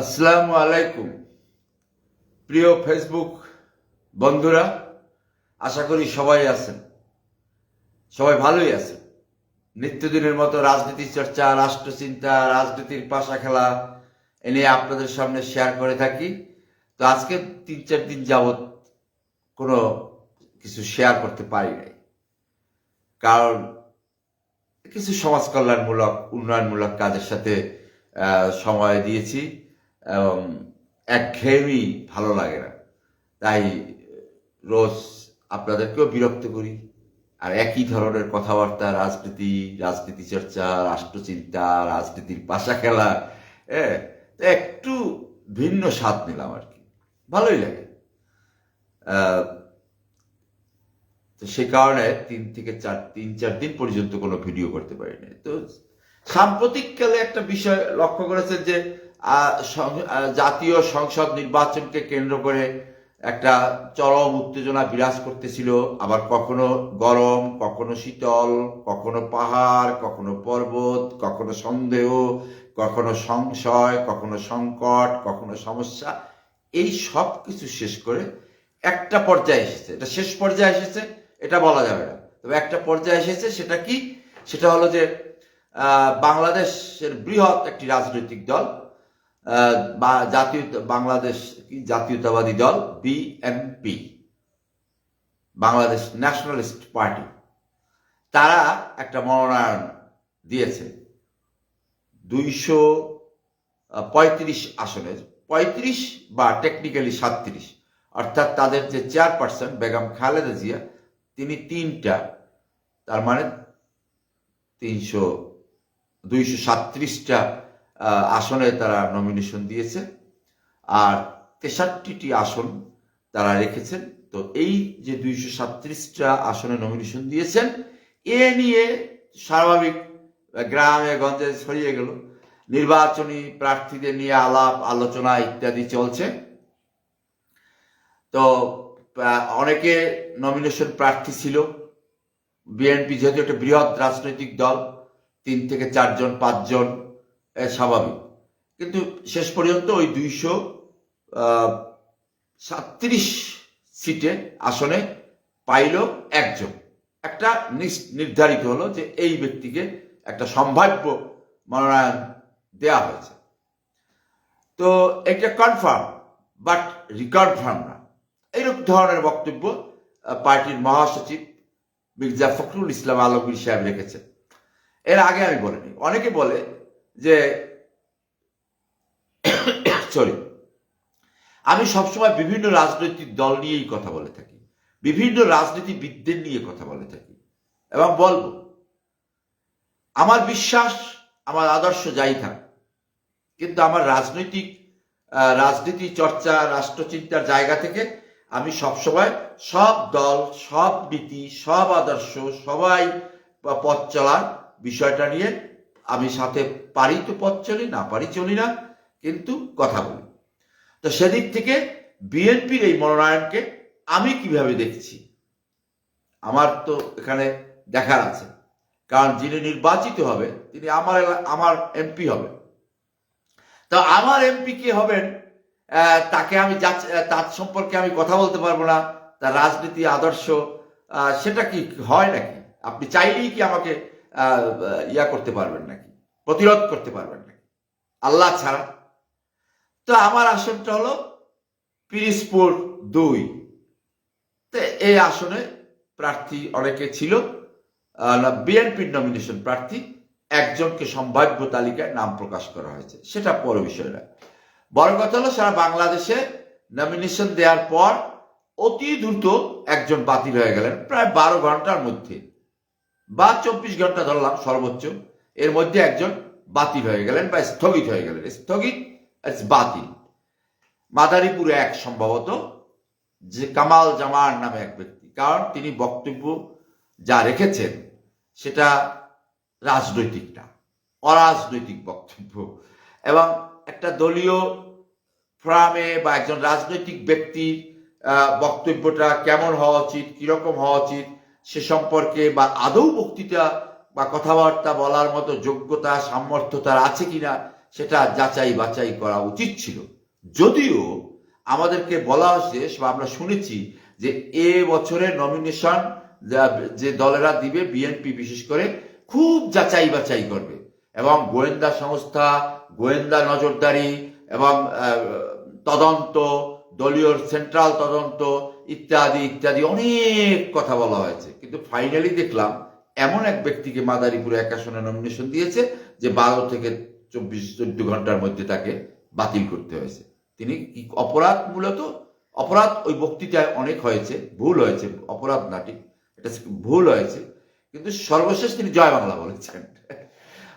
আসসালামু আলাইকুম। প্রিয় ফেসবুক বন্ধুরা, আশা করি সবাই আছেন। সবাই ভালোই আছেন। নিত্যদিনের মতো রাজনীতি চর্চা, রাষ্ট্রচিন্তা, রাজনীতির পাশা খেলা এ নিয়ে আপনাদের সামনে শেয়ার করে থাকি। তো আজকে তিন চার দিন যাবৎ কোনো কিছু শেয়ার করতে পারি নাই। কারণ কিছু সমাজ কল্যাণমূলক উন্নয়নমূলক কাজের সাথে সময় দিয়েছি। এবং একঘেয়েমি ভালো লাগে না। তাই রোজ আপনাদেরকেও বিরক্ত করি। আর একই ধরনের কথাবার্তা, রাজনীতি রাজনীতি চর্চা, রাষ্ট্রচিন্তা, রাজনীতির পাশা খেলা হ্যাঁ একটু ভিন্ন স্বাদ নিলাম আর কি। ভালোই লাগে। তো সে কারণে তিন থেকে চার, তিন, চার দিন পর্যন্ত কোনো ভিডিও করতে পারিনি। তো সাম্প্রতিককালে একটা বিষয় লক্ষ্য করেছেন যে জাতীয় সংসদ নির্বাচনকে কেন্দ্র করে একটা চরম উত্তেজনা বিরাজ করতেছিল। আবার কখনো গরম, কখনো শীতল, কখনো পাহাড়, কখনো পর্বত, কখনো সন্দেহ, কখনো সংশয়, কখনো সংকট, কখনো সমস্যা। এই সব কিছু শেষ করে একটা পর্যায়ে এসেছে। এটা শেষ পর্যায়ে এসেছে, এটা বলা যাবে না। তবে একটা পর্যায়ে এসেছে, সেটা কি? সেটা হলো যে বাংলাদেশের বৃহৎ একটি রাজনৈতিক দল বা জাতীয়, বাংলাদেশ জাতীয়তাবাদী দল বিএনপি বাংলাদেশ ন্যাশনালিস্ট পার্টি। তারা একটা মনোনয়ন দিয়েছে। দুইশো পঁয়ত্রিশ আসনের পঁয়ত্রিশ বা টেকনিক্যালি সাতত্রিশ। অর্থাৎ তাদের যে চেয়ারপারসন বেগম খালেদা জিয়া, তিনি তিনটা। তার মানে তিনশো, দুইশো সাতত্রিশটা আসনে তারা নমিনেশন দিয়েছে। আর তেষট্টিটি আসন তারা রেখেছেন। তো এই যে দুইশো সাতত্রিশটা আসনে নমিনেশন দিয়েছেন, এ নিয়ে স্বাভাবিক গ্রামে, গঞ্জে ছড়িয়ে গেল। নির্বাচনী প্রার্থীদের নিয়ে আলাপ, আলোচনা ইত্যাদি চলছে। তো অনেকে নমিনেশন প্রার্থী ছিল। বিএনপি যেহেতু একটা বৃহৎ রাজনৈতিক দল, তিন থেকে চারজন, পাঁচজন স্বাভাবিক। কিন্তু শেষ পর্যন্ত ওই দুইশো সাতত্রিশ সিটে আসনে পাইল একজন। একটা নির্ধারিত হলো যে এই ব্যক্তিকে একটা সম্ভাব্য মনোনয়ন দেয়া হয়েছে। তো এটা কনফার্ম বাট রিকনফার্ম না। এইরকম ধরনের বক্তব্য পার্টির মহাসচিব মির্জা ফখরুল ইসলাম আলমগীর সাহেব রেখেছেন। এর আগে আমি বলিনি। অনেকে বলে যে সরি আমি সবসময় বিভিন্ন রাজনৈতিক দল নিয়েই কথা বলে থাকি। বিভিন্ন রাজনীতিবিদদের নিয়ে কথা বলে থাকি। এবং বলব, আমার বিশ্বাস, আমার আদর্শ যাই থাক, কিন্তু আমার রাজনৈতিক রাজনীতি চর্চা, রাষ্ট্রচিন্তার জায়গা থেকে আমি সবসময় সব দল, সব নীতি, সব আদর্শ, সবাই পথ চলার বিষয়টা নিয়ে আমি সাথে পারি তো পথ চলি, না পারি চলি না, কিন্তু কথা বলি। তো সেদিক থেকে বিএনপির এই মনোনয়নকে আমি কীভাবে দেখছি? আমার তো এখানে দেখার আছে। কারণ যিনি নির্বাচিত হবে, তিনি আমার আমার এমপি হবে। তো আমার এমপি কে হবেন তাকে আমি তার সম্পর্কে আমি কথা বলতে পারব না। তার রাজনীতি, আদর্শ সেটা কি হয় নাকি? আপনি চাইলেই কি আমাকে ইয়া করতে পারবেন নাকি? প্রতিরোধ করতে পারবেন নাকি? আল্লাহ ছাড়া। তো আমার আসনটা হলো পিরিসপুর দুই। তো এই আসনে প্রার্থী অনেকে ছিল। বিএনপির নমিনেশন প্রার্থী। একজনকে সম্ভাব্য তালিকায় নাম প্রকাশ করা হয়েছে। সেটা বড় বিষয় না। বড় কথা হলো, সারা বাংলাদেশে নমিনেশন দেওয়ার পর অতি দ্রুত একজন বাতিল হয়ে গেলেন। প্রায় বারো ঘণ্টার মধ্যে। বা চব্বিশ ঘণ্টা ধরলাম সর্বোচ্চ, এর মধ্যে একজন বাতিল হয়ে গেলেন বা স্থগিত হয়ে গেলেন। স্থগিত বাতিল। মাদারীপুরে এক সম্ভবত, যে কামাল জামার নামে এক ব্যক্তি। কারণ তিনি বক্তব্য যা রেখেছেন, সেটা রাজনৈতিক না, অরাজনৈতিক বক্তব্য। এবং একটা দলীয় ফ্রামে বা একজন রাজনৈতিক ব্যক্তির বক্তব্যটা কেমন হওয়া উচিত, কীরকম হওয়া উচিত সে সম্পর্কে বা আদৌ বক্তৃতা বা কথাবার্তা বলার মতো যোগ্যতা, সামর্থ্য তার আছে কিনা, সেটা যাচাই বাছাই করা উচিত ছিল। যদিও আমাদেরকে বলা হয়েছে বা আমরা শুনেছি যে এ বছরের নমিনেশন যে দলেরা দিবে বিএনপি বিশেষ করে, খুব যাচাই বাছাই করবে এবং গোয়েন্দা সংস্থা, গোয়েন্দা নজরদারি এবং তদন্ত, দলীয় সেন্ট্রাল তদন্ত ইত্যাদি ইত্যাদি অনেক কথা বলা হয়েছে। কিন্তু ফাইনালি দেখলাম, এমন এক ব্যক্তিকে মাদারীপুরে এক আসনে নমিনেশন দিয়েছে যে বারো থেকে চব্বিশ, চোদ্দ ঘণ্টার মধ্যে তাকে বাতিল করতে হয়েছে। তিনি কি অপরাধ মূলত? অপরাধ ওই বক্তৃতায় অনেক হয়েছে, ভুল হয়েছে, অপরাধ না ঠিক, এটা ভুল হয়েছে। কিন্তু সর্বশেষ তিনি জয় বাংলা বলেছেন।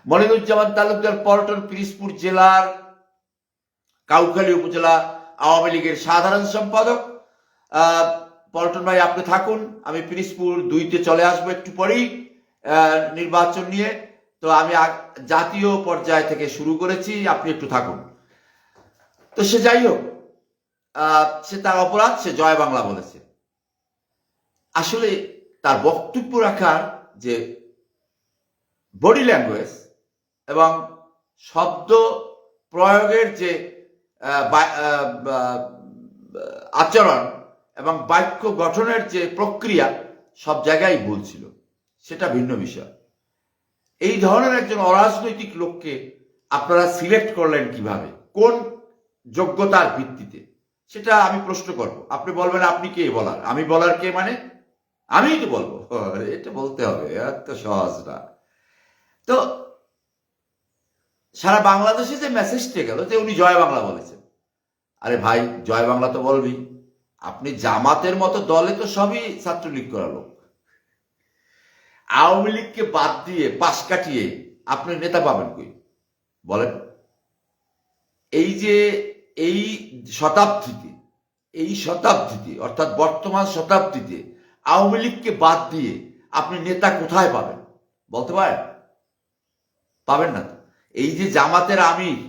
মনিরুজ্জামান তালুকদার পল্টন পিরিসপুর জেলার কাউখালী উপজেলা আওয়ামী লীগের সাধারণ সম্পাদক। পল্টন ভাই আপনি থাকুন, আমি পিরিসপুর দুইতে চলে আসব একটু পরেই নির্বাচন নিয়ে। তো আমি জাতীয় পর্যায় থেকে শুরু করেছি, আপনি একটু থাকুন। তো সে যাই হোক সে তার অপরাধ, সে জয় বাংলা বলেছে। আসলে তার বক্তব্য রাখার যে বডি ল্যাঙ্গুয়েজ এবং শব্দ প্রয়োগের যে আচরণ এবং বাক্য গঠনের যে প্রক্রিয়া সব জায়গায় ভুল ছিল। সেটা ভিন্ন বিষয়। এই ধরনের একজন অরাজনৈতিক লোককে আপনারা সিলেক্ট করলেন কীভাবে? কোন যোগ্যতার ভিত্তিতে? সেটা আমি প্রশ্ন করব। আপনি বলবেন, আপনি কে? বলার। আমি বলার কে মানে? আমিই তো বলব। এটা বলতে হবে এত সহজ না। তো সারা বাংলাদেশে যে মেসেজটা গেল, যে উনি জয় বাংলা বলেছেন। আরে ভাই, জয় বাংলা তো বলবি আপনি জামাতের মতো দলে তো সবই ছাত্রলীগ করা লোক। আওয়ামী লীগকে বাদ দিয়ে পাশ কাটিয়ে আপনি নেতা পাবেন কই? বলেন। এই যে এই শতাব্দীতে এই শতাব্দীতে, অর্থাৎ বর্তমান শতাব্দীতে আওয়ামী লীগকে বাদ দিয়ে আপনি নেতা কোথায় পাবেন? বলতে পারেন? পাবেন না এই যে জামাতের আমির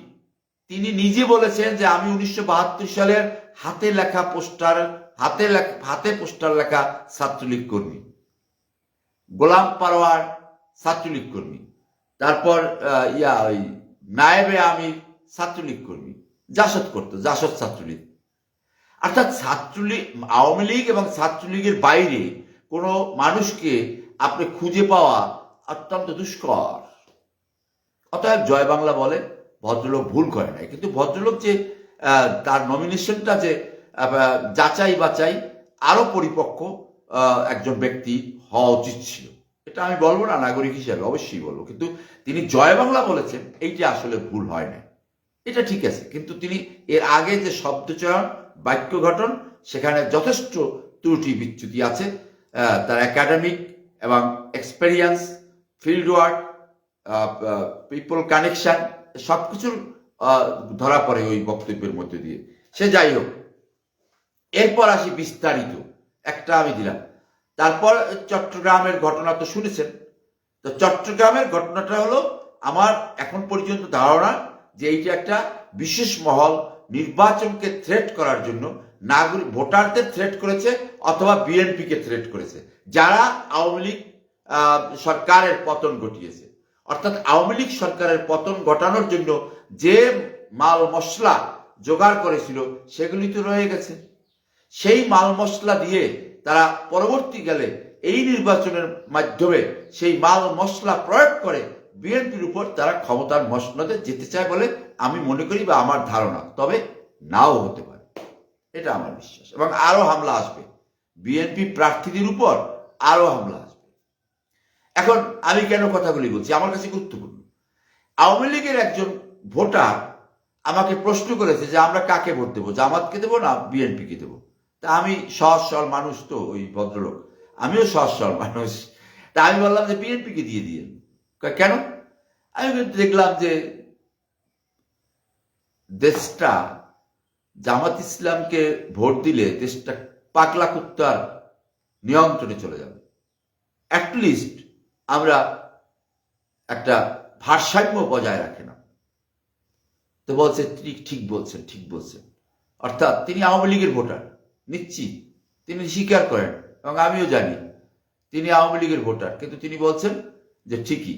তিনি নিজে বলেছেন যে আমি উনিশশো বাহাত্তর সালের হাতে লেখা পোস্টার, হাতে লেখা, হাতে পোস্টার লেখা ছাত্রলীগ কর্মী। গোলাম পারোয়ার ছাত্রলীগ কর্মী। তারপর ইয়া, ওই নায়েবে আমির ছাত্রলীগ কর্মী। জাসদ করতো, জাসদ ছাত্রলীগ। অর্থাৎ ছাত্রলীগ, আওয়ামী লীগ এবং ছাত্রলীগের বাইরে কোনো মানুষকে আপনি খুঁজে পাওয়া অত্যন্ত দুষ্কর। অতএব জয় বাংলা বলে। ভদ্রলোক ভুল করে নাই। কিন্তু ভদ্রলোক যে তার নমিনেশনটা যে যাচাই বাচাই আরও পরিপক্ক একজন ব্যক্তি হওয়া উচিত ছিল। এটা আমি বলব না, নাগরিক হিসাবে অবশ্যই বলব। কিন্তু তিনি জয় বাংলা বলেছেন, এইটা আসলে ভুল হয় না এটা ঠিক আছে, কিন্তু তিনি এর আগে যে শব্দচয়ন, বাক্য গঠন, সেখানে যথেষ্ট ত্রুটি বিচ্যুতি আছে। তার একাডেমিক এবং experience field work people connection সব কিছুর ধরা পড়ে ওই বক্তব্যের মধ্যে দিয়ে। সে যাই হোক, এরপর আসি বিস্তারিত। একটা আমি দিলাম। তারপর চট্টগ্রামের ঘটনা তো শুনেছেন। তো চট্টগ্রামের ঘটনাটা হলো, আমার এখন পর্যন্ত ধারণা যে এইটা একটা বিশেষ মহল নির্বাচনকে থ্রেট করার জন্য নাগরিক ভোটারদের থ্রেট করেছে অথবা বিএনপিকে থ্রেট করেছে, যারা আওয়ামী লীগ সরকারের পতন ঘটিয়েছে। অর্থাৎ আওয়ামী লীগ সরকারের পতন ঘটানোর জন্য যে মাল মশলা জোগাড় করেছিল, সেগুলি তো রয়ে গেছে। সেই মাল মশলা দিয়ে তারা পরবর্তীকালে এই নির্বাচনের মাধ্যমে সেই মাল মশলা প্রয়োগ করে বিএনপির উপর তারা ক্ষমতার মসনদে যেতে চায় বলে আমি মনে করি বা আমার ধারণা। তবে নাও হতে পারে। এটা আমার বিশ্বাস। এবং আরও হামলা আসবে। বিএনপি প্রার্থীদের উপর আরও হামলা আসবে। এখন আমি কেন কথাগুলি বলছি? আমার কাছে গুরুত্বপূর্ণ। আওয়ামী লীগের একজন ভোটার আমাকে প্রশ্ন করেছে যে আমরা কাকে ভোট দেবো? জামাতকে দেবো না বিএনপিকে দেবো? তা আমি সহজ সরল মানুষ তো, ওই ভদ্রলোক। আমিও সহজ সরল মানুষ। তা আমি বললাম যে বিএনপিকে দিয়ে দিয়ে কেন? আমি দেখলাম যে দেশটা, জামাত ইসলামকে ভোট দিলে দেশটা পাকলা কুত্তার নিয়ন্ত্রণে চলে যাবে। অ্যাটলিস্ট আমরা একটা ভারসাম্য বজায় রাখে না। তো বলছে, ঠিক ঠিক বলছেন ঠিক বলছেন। অর্থাৎ তিনি আওয়ামী লীগের ভোটার, নিশ্চিত। তিনি স্বীকার করেন এবং আমিও জানি তিনি আওয়ামী লীগের ভোটার। কিন্তু তিনি বলছেন যে ঠিকই,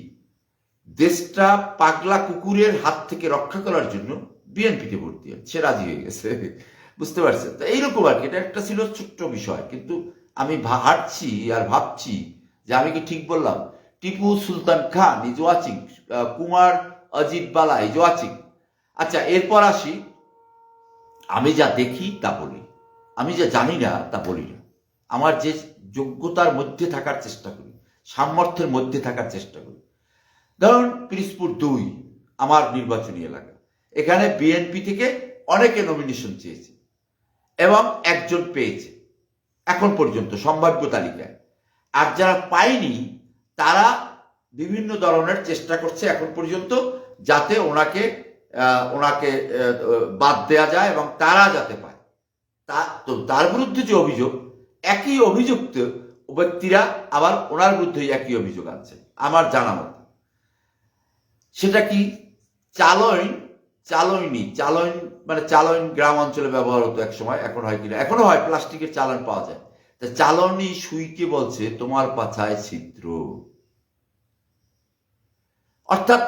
দেশটা পাগলা কুকুরের হাত থেকে রক্ষা করার জন্য বিএনপিতে ভোট দিয়ে। সে রাজি হয়ে গেছে। বুঝতে পারছেন? তো এইরকম আর কি, এটা একটা ছিল ছোট্ট বিষয়। কিন্তু আমি হাঁটছি আর ভাবছি যে আমি কি ঠিক বললাম? Tipu Sultan Khan, is watching Kumar Ajit Bala, is watching. আচ্ছা এরপর আসি। আমি যা দেখি, তা বলি। আমি যা জানি না, তা বলি না। আমার যে যোগ্যতার মধ্যে থাকার চেষ্টা করি, সামর্থ্যের মধ্যে থাকার চেষ্টা করি। ধরুন পিরিসপুর দুই, আমার নির্বাচনী এলাকা। এখানে বিএনপি থেকে অনেকে নমিনেশন চেয়েছে এবং একজন পেয়েছে, এখন পর্যন্ত, সম্ভাব্য তালিকায়। আর যারা পায়নি তারা বিভিন্ন ধরনের চেষ্টা করছে এখন পর্যন্ত যাতে ওনাকে ওনাকে বাদ দেয়া যায় এবং তারা যাতে পায়। তা, তো তার বিরুদ্ধে যে অভিযোগ, একই অভিযুক্ত ব্যক্তিরা আবার ওনার বিরুদ্ধে একই অভিযোগ আনছে, আমার জানা মতো। সেটা কি চালইন? চালইনি চালইন মানে চালইন গ্রাম অঞ্চলে ব্যবহার হতো এক সময় এখন হয় কিনা? এখনও হয়, প্লাস্টিকের চালন পাওয়া যায়। চালনি সুইকে বলছে, তোমার পাছায় ছিদ্র। অর্থাৎ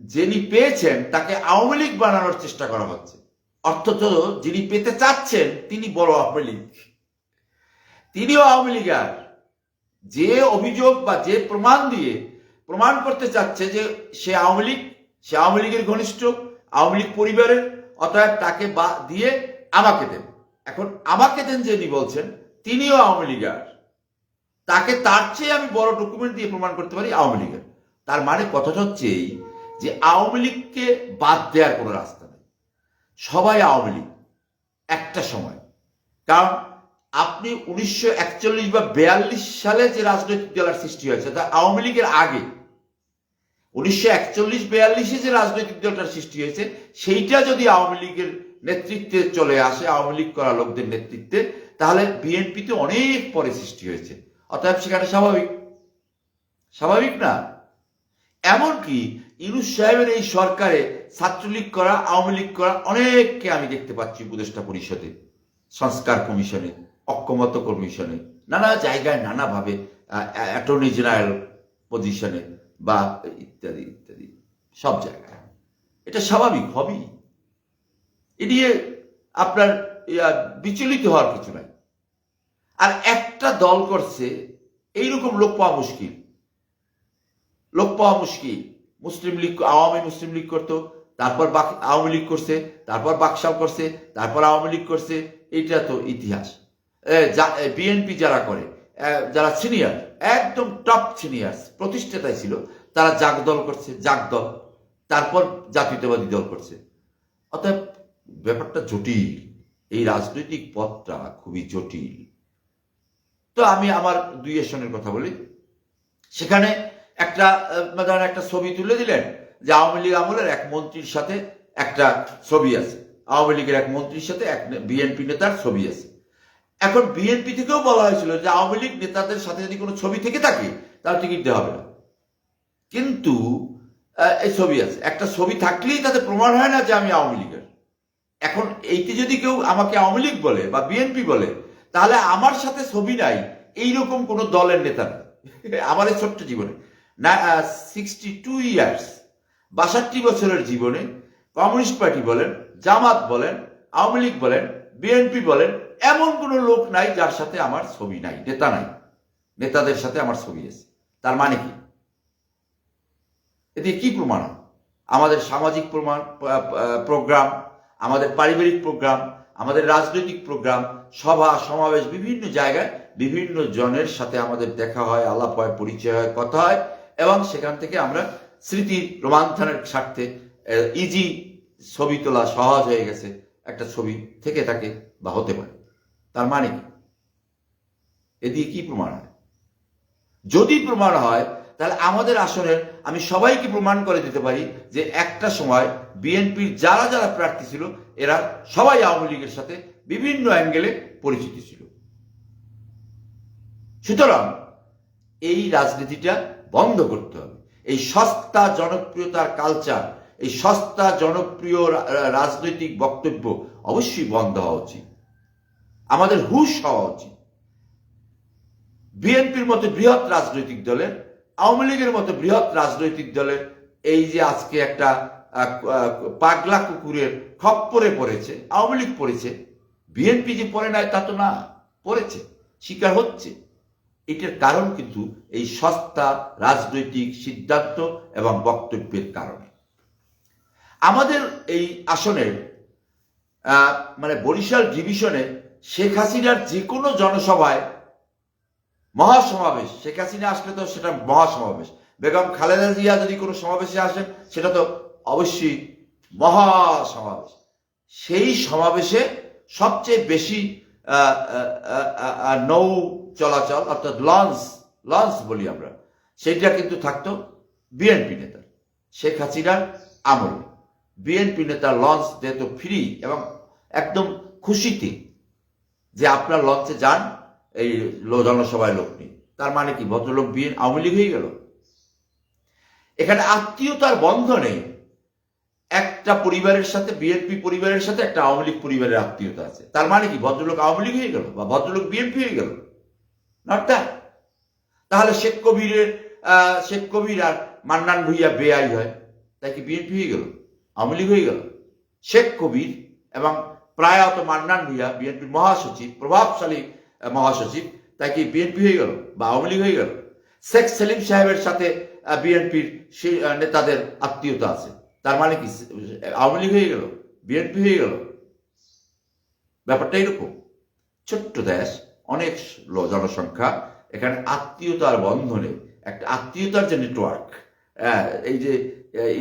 যিনি পেয়েছেন, তাকে আওয়ামী লীগ বানানোর চেষ্টা করা হচ্ছে। অর্থত যিনি পেতে চাচ্ছেন, তিনি বড় আওয়ামী লীগ। তিনিও আওয়ামী লীগার যে অভিযোগ বা যে প্রমাণ দিয়ে প্রমাণ করতে চাচ্ছে যে সে আওয়ামী লীগ, সে আওয়ামী লীগের ঘনিষ্ঠ, আওয়ামী লীগ পরিবারের, অতএব তাকে বা, দিয়ে আমাকে দেন। এখন আমাকে দেন যিনি বলছেন তিনিও আওয়ামী লীগার। তাকে তার চেয়ে আমি বড় ডকুমেন্ট দিয়ে প্রমাণ করতে পারি আওয়ামী লীগের। তার মানে কথাটা হচ্ছে এই যে আওয়ামী লীগকে বাদ দেওয়ার কোনো রাস্তা নেই। সবাই আওয়ামী লীগ, একটা সময়। কারণ আপনি উনিশশো একচল্লিশ বা বিয়াল্লিশ সালে যে রাজনৈতিক দলের সৃষ্টি হয়েছে, তা আওয়ামী লীগের আগে উনিশশো একচল্লিশ বিয়াল্লিশে যে রাজনৈতিক দলটার সৃষ্টি হয়েছে, সেইটা যদি আওয়ামী লীগের নেতৃত্বে চলে আসে, আওয়ামী লীগ করা লোকদের নেতৃত্বে তাহলে বিএনপিতে অনেক পরে সৃষ্টি হয়েছে। অতএব সেখানে স্বাভাবিক। স্বাভাবিক না? এমনকি ইউনুস সাহেবের এই সরকারে ছাত্রলীগ করা, আওয়ামী লীগ করা অনেককে আমি দেখতে পাচ্ছি উপদেষ্টা পরিষদে, সংস্কার কমিশনে অক্ষমত কমিশনে, নানা জায়গায় নানাভাবে অ্যাটর্নি জেনারেল পজিশনে বা ইত্যাদি ইত্যাদি, সব জায়গায়। এটা স্বাভাবিক হবেই। এ নিয়ে আপনার বিচলিত হওয়ার কিছু নাই। আর একটা দল করছে, এইরকম লোক পাওয়া মুশকিল। লোক পাওয়া মুশকিল। মুসলিম লীগ, আওয়ামী মুসলিম লীগ করতো, তারপর আওয়ামী লীগ করছে, তারপর বাকশাল করছে, তারপর আওয়ামী লীগ করছে এটা তো ইতিহাস। বিএনপি যারা করে যারা সিনিয়র, একদম টপ সিনিয়র প্রতিষ্ঠাতায় ছিল, তারা জাগ দল করছে, জাগ দল। তারপর জাতীয়তাবাদী দল করছে। অতএব ব্যাপারটা জটিল। এই রাজনৈতিক পথটা খুবই জটিল। তো আমি আমার দুই এসনের কথা বলি। সেখানে একটা ধরেন একটা ছবি তুলে দিলেন যে আওয়ামী লীগ আমলের এক মন্ত্রীর সাথে একটা ছবি আছে। আওয়ামী লীগের এক মন্ত্রীর সাথে এক বিএনপি নেতার ছবি আছে। এখন বিএনপি থেকেও বলা হয়েছিল যে আওয়ামী লীগ নেতাদের সাথে যদি কোনো ছবি থেকে থাকে, তাহলে টিকিট দেওয়া হবে না। কিন্তু এই ছবি আছে। একটা ছবি থাকলেই তাতে প্রমাণ হয় না যে আমি আওয়ামী লীগের। এখন এইটি যদি কেউ আমাকে আওয়ামী লীগ বলে বা বিএনপি বলে, তাহলে আমার সাথে ছবি নাই, এইরকম কোন দলের নেতা আমার এই ছোট্ট জীবনে। সিক্সটি টু ইয়ার্স বাষট্টি বছরের জীবনে কমিউনিস্ট পার্টি বলেন, জামাত বলেন, আওয়ামী লীগ বলেন, বিএনপি বলেন, এমন কোন লোক নাই যার সাথে আমার ছবি নাই, নেতা নাই। নেতাদের সাথে আমার ছবি আছে। তার মানে কি? এতে কি প্রমাণ? আমাদের সামাজিক প্রমাণ প্রোগ্রাম আমাদের পারিবারিক প্রোগ্রাম, আমাদের রাজনৈতিক প্রোগ্রাম, সভা, সমাবেশ বিভিন্ন জায়গায় বিভিন্ন জনের সাথে আমাদের দেখা হয়, আলাপ হয়, পরিচয় হয়, কথা হয় এবং সেখান থেকে আমরা স্মৃতি রোমান্থনের স্বার্থে ইজি ছবি তোলা সহজ হয়ে গেছে, একটা ছবি থেকে থাকে বা হতে পারে। তার মানে কি? এ দিয়ে কি প্রমাণ হয়? যদি প্রমাণ হয় তাহলে আমাদের আসনের আমি সবাইকে প্রমাণ করে দিতে পারি যে একটা সময় বিএনপির যারা যারা প্রার্থী ছিল, এরা সবাই আওয়ামী লীগের সাথে বিভিন্ন অ্যাঙ্গেলে পরিচিত ছিল। সুতরাং এই রাজনীতিটা বন্ধ করতে হবে। এই সস্তা জনপ্রিয়তার কালচার এই সস্তা জনপ্রিয় রাজনৈতিক বক্তব্য অবশ্যই বন্ধ হওয়া উচিত। আমাদের হুশ হওয়া উচিত। বিএনপির মতো বৃহৎ রাজনৈতিক দলের আওয়ামী লীগের মতো বৃহৎ রাজনৈতিক দলের এই যে আজকে একটা পাগলা কুকুরের খপ্পরে পড়েছে, আওয়ামী লীগ পড়েছে, বিএনপি যে পড়ে নাই তা তো না, পড়েছে, শিকার হচ্ছে। এটার কারণ কিন্তু এই সস্তা রাজনৈতিক সিদ্ধান্ত এবং বক্তব্যের কারণে। আমাদের এই আসনের মানে বরিশাল ডিভিশনে শেখ হাসিনার যে কোনো জনসভায় মহাসমাবেশ। শেখ হাসিনা আসলে তো সেটা মহাসমাবেশ। বেগম খালেদা জিয়া যদি কোনো সমাবেশে আসেন সেটা তো অবশ্যই মহাসমাবেশ। সেই সমাবেশে সবচেয়ে বেশি নৌ চলাচল, অর্থাৎ লঞ্চ লঞ্চ বলি আমরা, সেইটা কিন্তু থাকতো বিএনপি নেতার, শেখ হাসিনার আমল। বিএনপি নেতার লঞ্চ যেহেতু ফ্রি এবং একদম খুশিতে যে আপনার লঞ্চে যান এই জনসভায় লোক নেই। তার মানে কি? ভদ্রলোক বিএন আওয়ামী লীগ হয়ে গেল? এখানে আত্মীয়তার বন্ধনে একটা পরিবারের সাথে, বিএনপি পরিবারের সাথে একটা আওয়ামী লীগ পরিবারের আত্মীয়তা আছে। তার মানে কি? ভদ্রলোক আওয়ামী লীগ হয়ে গেল বা ভদ্রলোক বিএনপি হয়ে গেল? নট তাহলে শেখ কবিরের শেখ কবির আর মান্নান ভুইয়া বেআই হয়। তাই কি বিএনপি হয়ে গেল? আওয়ামী লীগ হয়ে গেল? শেখ কবির এবং প্রায়ত মান্নান ভুইয়া বিএনপির মহাসচিব, প্রভাবশালী মহাসচিব, তাই কি বিএনপি হয়ে গেল বা আওয়ামী লীগ হয়ে গেল? শেখ সেলিম সাহেবের সাথে বিএনপির সেই নেতাদের আত্মীয়তা আছে। তার মানে কি? আওয়ামী লীগ হয়ে গেল বিএনপি হয়ে গেল। ব্যাপারটা এরকম। ছোট্ট দেশ, অনেক জনসংখ্যা, এখানে আত্মীয়তার বন্ধনে, একটা আত্মীয়তার যে নেটওয়ার্ক এই যে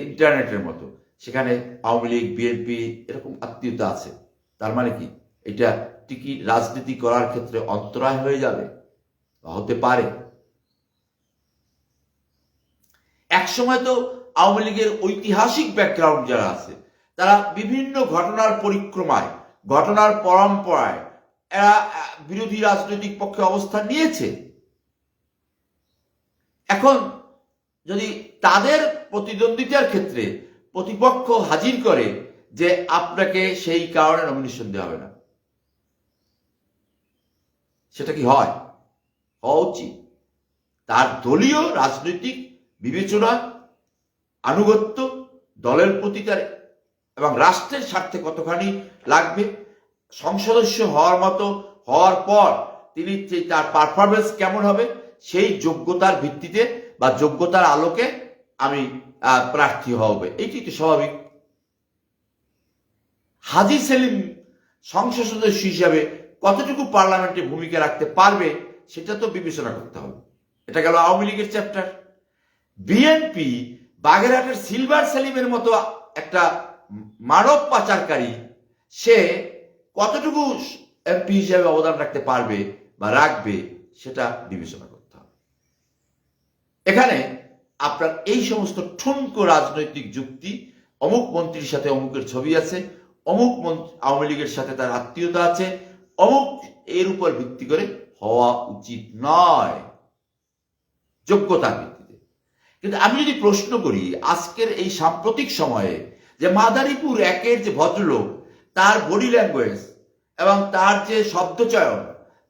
ইন্টারনেটের মতো, সেখানে আওয়ামী লীগ বিএনপি এরকম আত্মীয়তা আছে। তার মানে কি? এটা টিকি রাজনীতি করার ক্ষেত্রে অন্তরায় হয়ে যাবে বা হতে পারে। একসময় তো আওয়ামী লীগের ঐতিহাসিক ব্যাকগ্রাউন্ড যারা আছে, তারা বিভিন্ন ঘটনার পরিক্রমায়, ঘটনার পরম্পরায়, এরা বিরোধী রাজনৈতিক পক্ষে অবস্থান নিয়েছে। এখন যদি তাদের প্রতিদ্বন্দ্বিতার ক্ষেত্রে প্রতিপক্ষ হাজির করে যে আপনাকে সেই কারণে নমিনেশন দেওয়া হবে না সেটা কি হয়? হওয়া উচিত। তার দলীয় রাজনৈতিক বিবেচনা, আনুগত্য, দলের প্রতি তার এবং রাষ্ট্রের স্বার্থে কতখানি লাগবে, সংসদস্য হওয়ার মতো হওয়ার পর তিনি তার পারফরমেন্স কেমন হবে, সেই যোগ্যতার ভিত্তিতে বা যোগ্যতার আলোকে আমি প্রার্থী হবে। এটি তো স্বাভাবিক। হাজি সেলিম সংসদ সদস্য হিসাবে কতটুকু পার্লামেন্টে ভূমিকা রাখতে পারবে সেটা তো বিবেচনা করতে হবে। এটা গেল আওয়ামী লীগের চ্যাপ্টার। বিএনপি বাগেরহাটের সিলভার সেলিমের মতো একটা মানব পাচারকারী, সে কতটুকু এমপি হিসাবে অবদান রাখতে পারবে বা রাখবে সেটা বিবেচনা করতে হবে। এখানে আপনার এই সমস্ত ঠুনকো রাজনৈতিক যুক্তি, অমুক মন্ত্রীর সাথে অমুকের ছবি আছে, অমুক আওয়ামী লীগের সাথে তার আত্মীয়তা আছে অমুক এর উপর ভিত্তি করে হওয়া উচিত নয়। যোগ্যতার ভিত্তিতে। কিন্তু আমি যদি প্রশ্ন করি, আজকের এই সাম্প্রতিক সময়ে যে মাদারীপুর একের যে ভদ্রলোক, তার বডি ল্যাঙ্গুয়েজ এবং তার যে শব্দচয়ন,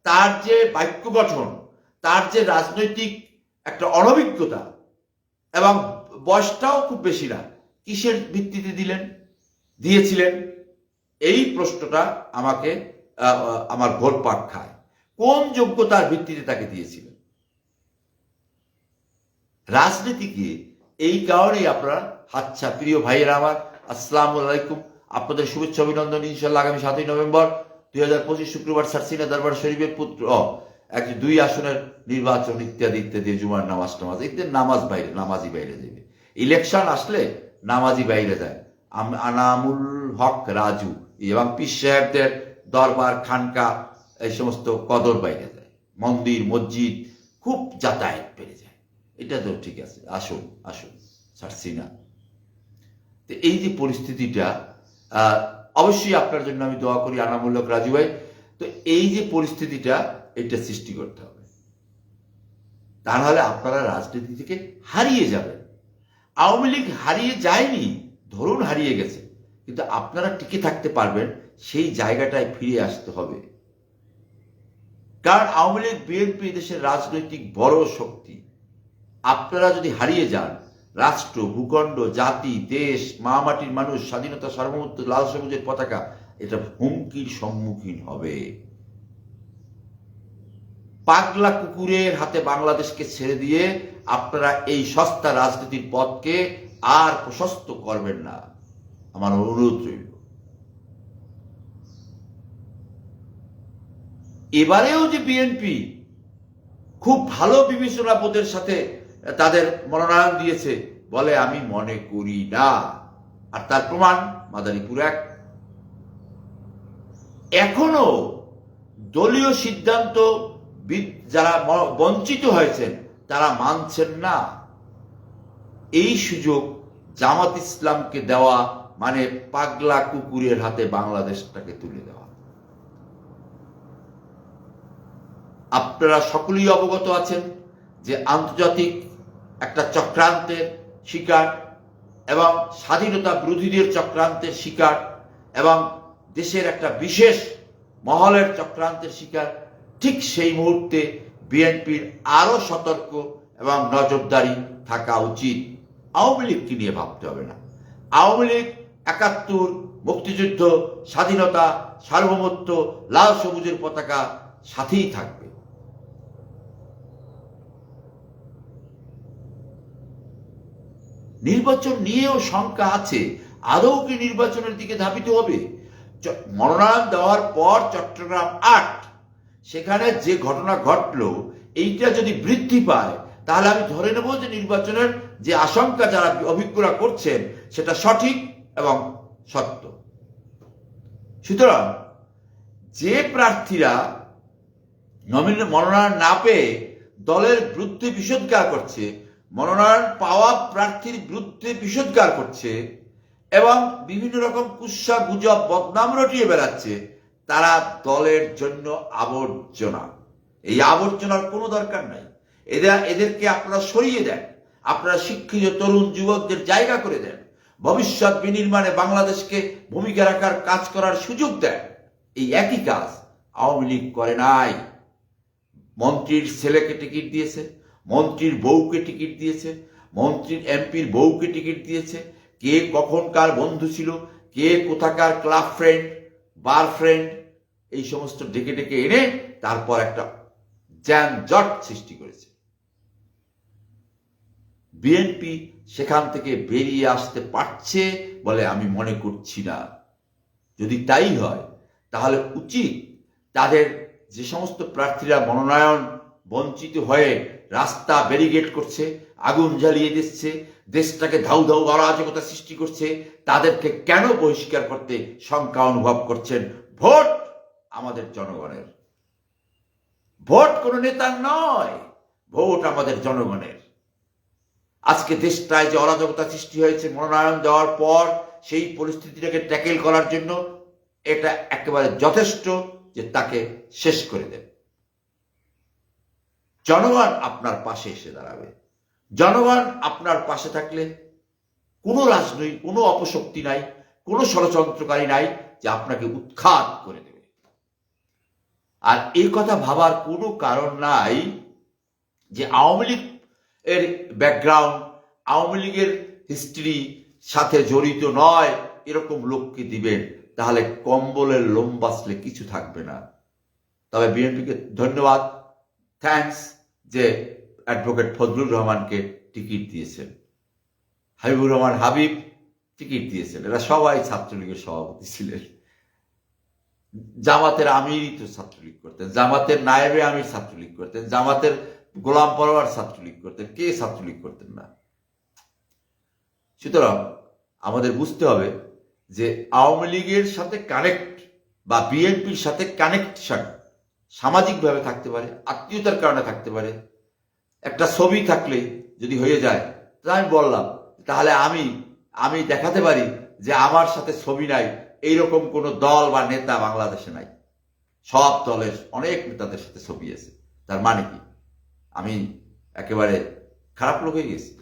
তার যে বাক্য গঠন, তার যে রাজনৈতিক একটা অনভিজ্ঞতা এবং বয়সটাও খুব বেশি না, কিসের ভিত্তিতে দিলেন, দিয়েছিলেন? এই প্রশ্নটা আমাকে আমার ভোট পাক খায়। কোন যোগ্যতার ভিত্তিতে তাকে দিয়েছিলেন? রাজনীতিকে এই কারণেই আপনারা হাচ্ছা প্রিয় ভাইয়েরা আমার, আসসালামু আলাইকুম। আপনাদের শুভেচ্ছা, অভিনন্দন। ইনশাল্লাহ আগামী সাতই নভেম্বর দুই হাজার পঁচিশ শুক্রবার সারসিনা দরবার শরীফের পুত্র এক দুই আসনের নির্বাচন ইত্যাদি ইত্যাদি, জুমার নামাজ টামাজ এদের নামাজ বাইরে নামাজি বাইরে যাবে। ইলেকশন আসলে নামাজি বাইরে যায়। আনামুল হক রাজু এবং পীর সাহেবদের দরবার, খানকা, এই সমস্ত কদর বাইরে যায়। মন্দির, মসজিদ খুব যাতায়াত বেড়ে যায়। এটা তো ঠিক আছে, আসুন আসুন, ছাড়ছি না। তো এই যে পরিস্থিতিটা অবশ্যই আপনার জন্য আমি দোয়া করি আনামূলক রাজু ভাই। তো এই যে পরিস্থিতিটা, এটা সৃষ্টি করতে হবে। তা নাহলে আপনারা রাজনীতি থেকে হারিয়ে যাবেন। আওয়ামী লীগ হারিয়ে যায়নি, ধরুন হারিয়ে গেছে। কিন্তু আপনারা টিকে থাকতে পারবেন সেই জায়গাটায় ফিরে আসতে হবে। কারণ আওয়ামী লীগ, বিএনপি দেশের রাজনৈতিক বড় শক্তি। আপনারা যদি হারিয়ে যান, রাষ্ট্র, ভূখণ্ড, জাতি, দেশ মা মাটির মানুষ, স্বাধীনতা, সার্বভৌমত্ব, লাল সবুজের পতাকা, এটা হুমকির সম্মুখীন হবে। পাগলা কুকুরের হাতে বাংলাদেশকে ছেড়ে দিয়ে আপনারা এই সস্তা রাজনীতির পথকে আর প্রশস্ত করবেন না। আমার অনুরোধ রইল। এবারেও যে বিএনপি খুব ভালো বিবেচনা বোধের সাথে তাদের মনোনয়ন দিয়েছে, বলে আমি মনে করি না। আর তার প্রমাণ, মাদারীপুর এক। এখনও দলীয় সিদ্ধান্ত যারা বঞ্চিত হয়েছেন, তারা মানছেন না। এই সুযোগ জামাত ইসলামকে দেওয়া মানে পাগলা কুকুরের হাতে বাংলাদেশটাকে তুলে দেওয়া। আপনারা সকলেই অবগত আছেন যে আন্তর্জাতিক একটা চক্রান্তের শিকার এবং স্বাধীনতা বিরোধীদের চক্রান্তের শিকার এবং দেশের একটা বিশেষ মহলের চক্রান্তের শিকার, ঠিক সেই মুহূর্তে বিএনপির আরও সতর্ক এবং নজরদারি থাকা উচিত। আওয়ামী লীগকে নিয়ে ভাবতে হবে না। আওয়ামী লীগ একাত্তর, মুক্তিযুদ্ধ, স্বাধীনতা, সার্বভৌমত্ব, লাল সবুজের পতাকা সাথেই থাকবে। নির্বাচন নিয়েও শঙ্কা আছে। আদৌ কি নির্বাচনের দিকে ধাবিত হবে? মনোনয়ন দেওয়ার পর চট্টগ্রাম আট। সেখানে যে ঘটনা ঘটলো, এইটা যদি বৃদ্ধি পায়, তাহলে আমি ধরে নেব যে নির্বাচনের যে আশঙ্কা যারা অভিজ্ঞরা করছেন, সেটা সঠিক এবং সত্য। সুতরাং যে প্রার্থীরা মনোনয়ন না পেয়ে দলের বিরুদ্ধে বিষোদ্গার করছে মনোনয়ন পাওয়া প্রার্থীর বিরুদ্ধে বিষোদ্গার করছে এবং বিভিন্ন রকম কুৎসা গুজব, বদনাম রটিয়ে বেড়াচ্ছে, তারা দলের জন্য আবর্জনা। এই আবর্জনার কোনো দরকার নাই। এরা এদেরকে আপনারা সরিয়ে দেন। আপনারা শিক্ষিত তরুণ যুবকদের জায়গা করে দেন। ভবিষ্যৎ বিনির্মাণে বাংলাদেশকে ভূমিকা রাখার কাজ করার সুযোগ দেন। এই একই কাজ আওয়ামী লীগ করে নাই। মন্ত্রীর ছেলেকে টিকিট দিয়েছে। মন্ত্রীর বউকে টিকিট দিয়েছে, মন্ত্রীর এমপির বউকে টিকিট দিয়েছে, কে কখন কার বন্ধু ছিল, কে কোথাকার ক্লাব ফ্রেন্ড, বার ফ্রেন্ড, এই সমস্ত ডেকে ডেকে এনে তারপর একটা জ্যানজট সৃষ্টি করেছে। বিএনপি সেখান থেকে বেরিয়ে আসতে পারছে বলে আমি মনে করছি না। যদি তাই হয়, তাহলে উচিত তাদের যে সমস্ত প্রার্থীরা মনোনয়ন বঞ্চিত হয়ে রাস্তা ব্যারিগেড করছে, আগুন জ্বালিয়ে দিচ্ছে, দেশটাকে ধাউ ধাউ অরাজকতা সৃষ্টি করছে, তাদেরকে কেন বহিষ্কার করতে শঙ্কা অনুভব করছেন? ভোট আমাদের জনগণের। ভোট কোনো নেতার নয়, ভোট আমাদের জনগণের। আজকে দেশটায় যে অরাজকতা সৃষ্টি হয়েছে, মনোনয়ন দেওয়ার পর সেই পরিস্থিতিটাকে ট্যাকেল করার জন্য এটা একেবারে যথেষ্ট যে তাকে শেষ করে দেন জনগণ আপনার পাশে এসে দাঁড়াবে। জনগণ আপনার পাশে থাকলে কোনো রাজনৈতিক কোনো অপশক্তি নাই, কোনো ষড়যন্ত্রকারী নাই যে আপনাকে উৎখাত করে দেবে। আর এই কথা ভাবার কোনো কারণ নাই যে আওয়ামী লীগ এর ব্যাকগ্রাউন্ড, আওয়ামী লীগের হিস্ট্রি সাথে জড়িত নয়, এরকম লোককে দিবেন, তাহলে কম্বলের লোম বাঁচলে কিছু থাকবে না। তবে বিএনপিকে ধন্যবাদ। থ্যাঙ্কস যে অ্যাডভোকেট ফজলুর রহমানকে টিকিট দিয়েছেন। হাবিবুর রহমান হাবিব টিকিট দিয়েছেন। এরা সবাই ছাত্রলীগের সভাপতি ছিলেন। জামাতের আমিরই তো ছাত্রলীগ করতেন। জামাতের নায়েবে আমির ছাত্রলীগ করতেন। জামাতের গোলাম পরোয়ার ছাত্রলীগ করতেন। কে ছাত্রলীগ করতেন না? সুতরাং আমাদের বুঝতে হবে যে আওয়ামী লীগের সাথে কানেক্ট বা বিএনপির সাথে কানেকশন সামাজিকভাবে থাকতে পারে, আত্মীয়তার কারণে থাকতে পারে। একটা ছবি থাকলে যদি হয়ে যায়, তাহলে আমি বললাম, তাহলে আমি আমি দেখাতে পারি যে আমার সাথে ছবি নাই, এইরকম কোনো দল বা নেতা বাংলাদেশে নাই। সব দলের, অনেক নেতাদের সাথে ছবি আছে। তার মানে কি? আমি একেবারে খারাপ লোক হয়ে গেছি।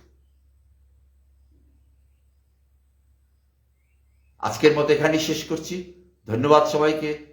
আজকের মতো এখানেই শেষ করছি। ধন্যবাদ সবাইকে।